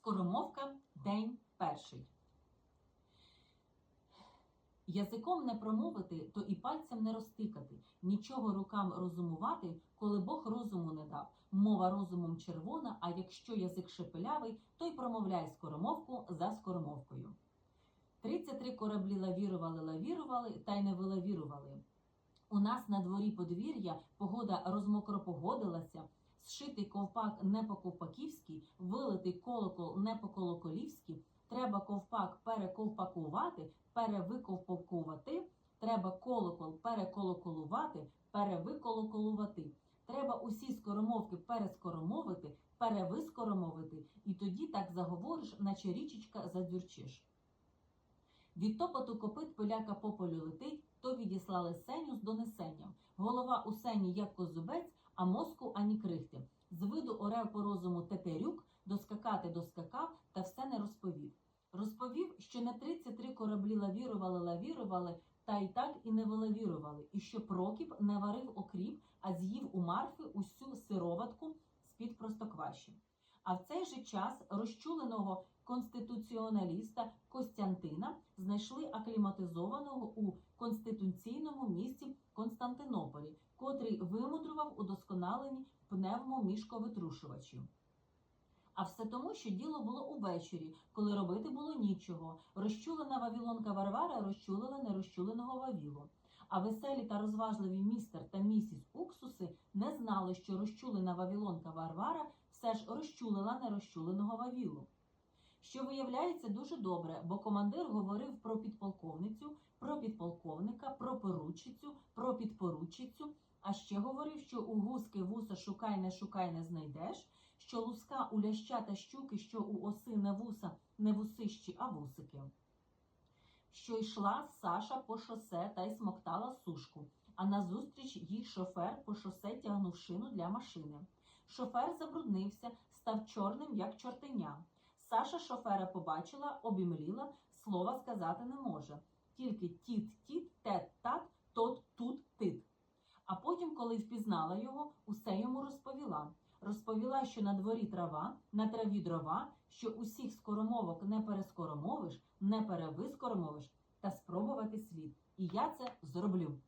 Скоромовка, день перший. Язиком не промовити, то і пальцем не розтикати, нічого рукам розумувати, коли Бог розуму не дав. Мова розумом червона, а якщо язик шепелявий, то й промовляй скоромовку за скоромовкою. 33 кораблі лавірували, лавірували, та й не вилавірували. У нас на дворі подвір'я погода розмокропогодилася, зшитий ковпак не по-ковпаківськи, вилитий колокол не по-колоколівськи, треба ковпак перековпакувати, перевиковпакувати, треба колокол переколоколувати, перевиколоколувати. Треба усі скоромовки перескоромовити, перевискоромовити, і тоді так заговориш, наче річечка задзюрчиш. Від топоту копит поляка по полю летить, то відіслали сеню з донесенням. Голова у сені, як козубець, а мозку ані крихти. З виду орев по розуму тетерюк, доскакати доскакав, та все не розповів. Розповів, що на 33 кораблі лавірували, лавірували, та й так і не вилавірували, і що Прокіп не варив окріп, а з'їв у Марфи усю сироватку цей же час розчуленого конституціоналіста Костянтина знайшли акліматизованого у конституційному місті Константинополі, котрий вимудрував удосконалені пневмомішковитрушувачі. А все тому, що діло було увечері, коли робити було нічого. Розчулена вавілонка Варвара розчулила нерозчуленого Вавілу. А веселі та розважливі містер та місіс Уксуси не знали, що розчулена вавілонка Варвара все ж розчулила нерозчуленого Вавілу. Що виявляється дуже добре, бо командир говорив про підполковницю, про підполковника, про поручицю, про підпоручицю, а ще говорив, що у гуски вуса шукай не шукай не знайдеш, що луска у ляща та щуки, що у оси не вуса, не вусищі, а вусики. Що йшла Саша по шосе та й смоктала сушку, а назустріч їй шофер по шосе тягнув шину для машини. Шофер забруднився, став чорним, як чортеня. Саша шофера побачила, обімліла, слова сказати не може. Тільки тіт-тіт, тет-тат, тот-тут-тит. А потім, коли впізнала його, усе йому розповіла. Розповіла, що на дворі трава, на траві дрова, що усіх скоромовок не перескоромовиш, не перевискоромовиш, та спробувати слід. І я це зроблю.